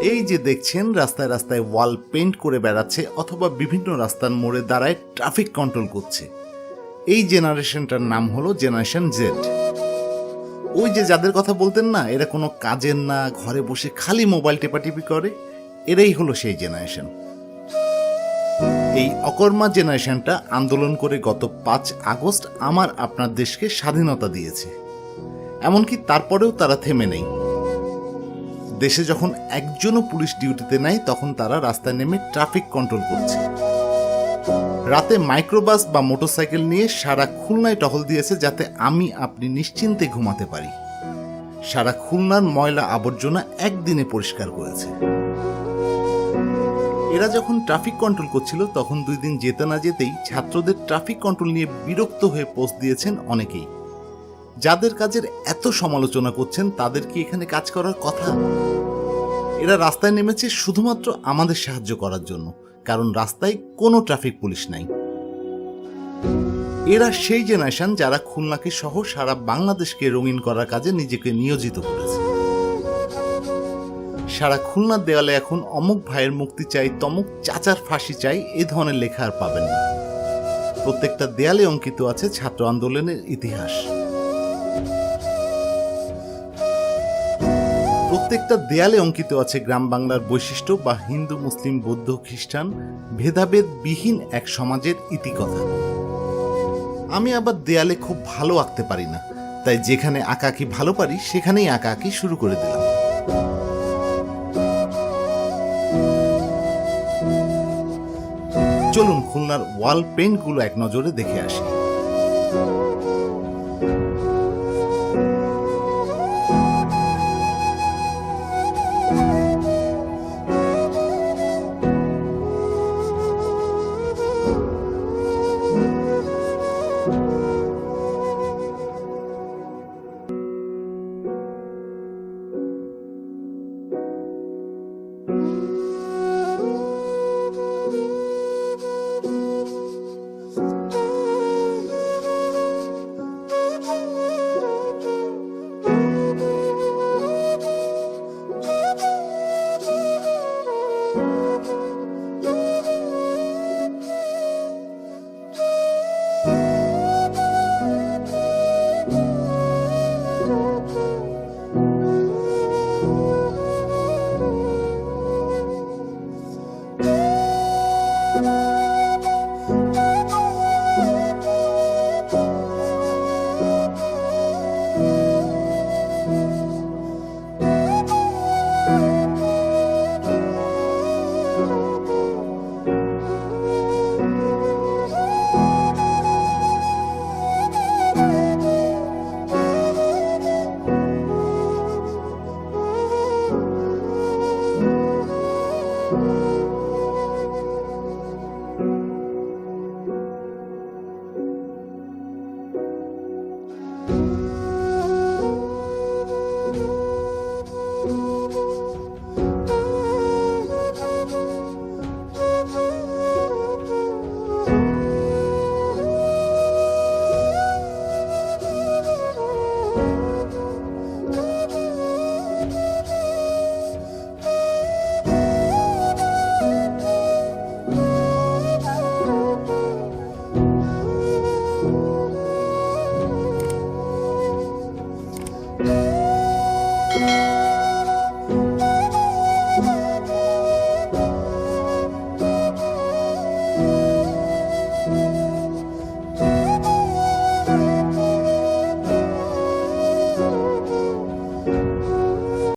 এই যে দেখছেন, রাস্তায় রাস্তায় ওয়াল পেইন্ট করে বেড়াচ্ছে অথবা বিভিন্ন রাস্তার মোড়ে দাঁড়ায় ট্রাফিক কন্ট্রোল করছে। এই জেনারেশনটার নাম হলো জেনারেশন জেড। ওই যে যাদের কথা বলতেন না, এরা কোনো কাজের না, ঘরে বসে খালি মোবাইল টেপাটিপি করে, এরাই হলো সেই জেনারেশন। এই অকর্মা জেনারেশনটা আন্দোলন করে গত পাঁচ আগস্ট আমার আপনার দেশকে স্বাধীনতা দিয়েছে। এমনকি তারপরেও তারা থেমে নেই। দেশে যখন একজনও পুলিশ ডিউটিতে নাই, তখন তারা রাস্তায় নেমে ট্রাফিক কন্ট্রোল করছে। রাতে মাইক্রোবাস বা মোটরসাইকেল নিয়ে সারা খুলনায় টহল দিয়েছে যাতে আমি আপনি নিশ্চিন্তে ঘুমাতে পারি। সারা খুলনার ময়লা আবর্জনা একদিনে পরিষ্কার করেছে। এরা যখন ট্রাফিক কন্ট্রোল করছিল, তখন দুই দিন যেতে না যেতেই ছাত্রদের ট্রাফিক কন্ট্রোল নিয়ে বিরক্ত হয়ে পোস্ট দিয়েছেন অনেকেই। যাদের কাজের এত সমালোচনা করছেন, তাদের কি এখানে কাজ করার কথা? এরা রাস্তায় নেমেছে শুধুমাত্র আমাদের সাহায্য করার জন্য, কারণ রাস্তায় কোনো ট্রাফিক পুলিশ নাই। এরা সেই জেনারেশন যারা খুলনাকে সহ সারা বাংলাদেশকে রঙিন করার কাজে নিজেকে নিয়োজিত করেছে। সারা খুলনার দেওয়ালে এখন অমুক ভাইয়ের মুক্তি চাই, তমুক চাচার ফাঁসি চাই, এ ধরনের লেখা আর পাবেন না। প্রত্যেকটা দেয়ালে অঙ্কিত আছে ছাত্র আন্দোলনের ইতিহাস। প্রত্যেকটা দেয়ালে অঙ্কিত আছে গ্রাম বাংলার বৈশিষ্ট্য বা হিন্দু, মুসলিম, বৌদ্ধ, খ্রিস্টান ভেদাভেদ বিহীন এক সমাজের ইতিকথা। আমি আবার দেয়ালে খুব ভালো আঁকতে পারি না, তাই যেখানে আঁকাআঁকি ভালো পারি, সেখানেই আঁকা আঁকি শুরু করে দিলাম। চলুন খুলনার ওয়াল পেন্টগুলো এক নজরে দেখে আসি। thank you